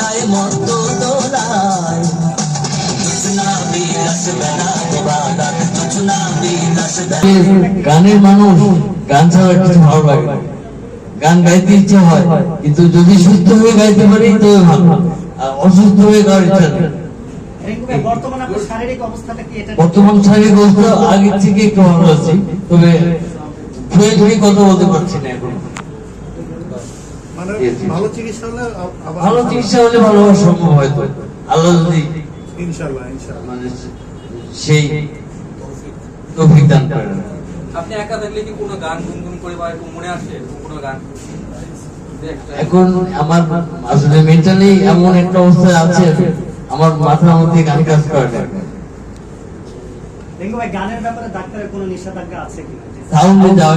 যায় মত গানের মানুষ, গান ছাড়া কিছু ভালো লাগে গান গাইতে ইচ্ছে হয়, কিন্তু যদি সুস্থ হয়ে গাইতে পারি, তবে ভালো। অসুস্থ হয়ে গাওয়ার ইচ্ছা নেই। বর্তমানে শারীরিক অবস্থা আগের থেকে একটু ভালো আছি, তবে ধুয়ে ধুয়ে কথা বলতে পারছি না এখন। ভালো চিকিৎসা হলে ভালো চিকিৎসা হলে ভালো হওয়া সম্ভব হয়তো আল্লাহ যদি মানে সেই তৌফিক দান করেন। আপনি একা থাকলে কি কোনো গান গুনগুন করে বা একটু মনে আসে কোনো গান এখন আমার আসলে মেন্টালি এমন একটা অবস্থায় আছে আমার মাথার মধ্যে গান কাজ করে না। রিঙ্কু ভাই গানের ব্যাপারে ডাক্তারের কোনো নিষেধাজ্ঞা আছে কিনা? সাউন্ডে যাওয়া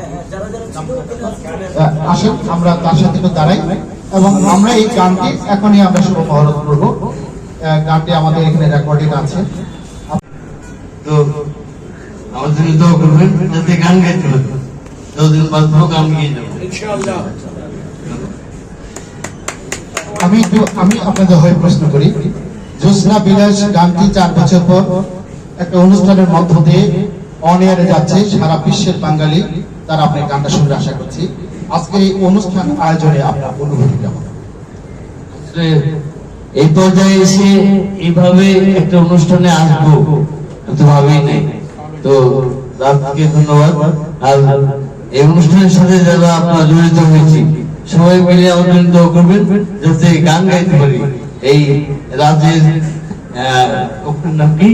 আসেন আমরা তার সাথে একটু দাঁড়াই। এবং আমরা এই গানটি এখনই আমরা শুভ মহরত করব গানটি আমাদের এখানে রেকর্ডিং আছে। তো আমার জন্য দোয়া করবেন যাতে গান গাইতে পারি। যতদিন বাঁচবো গান গিয়ে যাব। আমি একটু আমি আপনাদের হয়ে প্রশ্ন করি। জ্যোৎস্না বিলাস গানটি চার বছর পর একটা অনুষ্ঠানের মধ্য দিয়ে অন এয়ারে যাচ্ছে সারা বিশ্বের বাঙালি। তারা আপনার গানটা শুনতে আশা করছি। আজকে এই অনুষ্ঠান আয়োজনে আপনার অনুভূতি কেমন? এই পর্যায়ে এসে এইভাবে একটা অনুষ্ঠানে আসব তো ভাবেই নাই। তো রাতকে ধন্যবাদ। আর এই অনুষ্ঠানের সাথে যারা আপনারা জড়িত হয়েছি, সবাই মিলে আমার দোয়া করবেন, যাতে গান গাইতে পারি। এই রাজের নাম কি?